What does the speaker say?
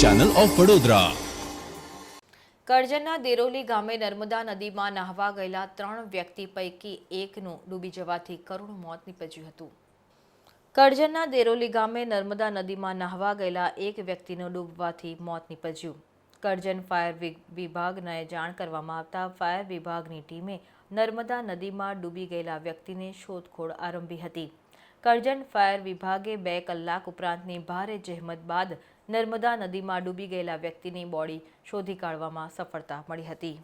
Channel of Vadodara કરજણના દેરોલી ગામે નર્મદા નદીમાં નહાવા ગયેલા ત્રણ વ્યક્તિ પૈકી એકનું ડૂબી જવાથી કરુણ મોત નીપજ્યું હતું. કરજણના દેરોલી ગામે નર્મદા નદીમાં નહાવા ગયેલા એક વ્યક્તિનું ડૂબવાથી મોત નીપજ્યું. કરજણ ફાયર વિભાગને જાણ કરવામાં આવતા ફાયર વિભાગની ટીમે નર્મદા નદીમાં ડૂબી ગયેલા વ્યક્તિને શોધખોળ આરંભી હતી. કરજણ ફાયર વિભાગે બે કલાક ઉપરાંતની ભારે જહેમત બાદ નર્મદા નદીમાં ડૂબી ગયેલા વ્યક્તિની બોડી શોધી કાઢવામાં સફળતા મળી હતી.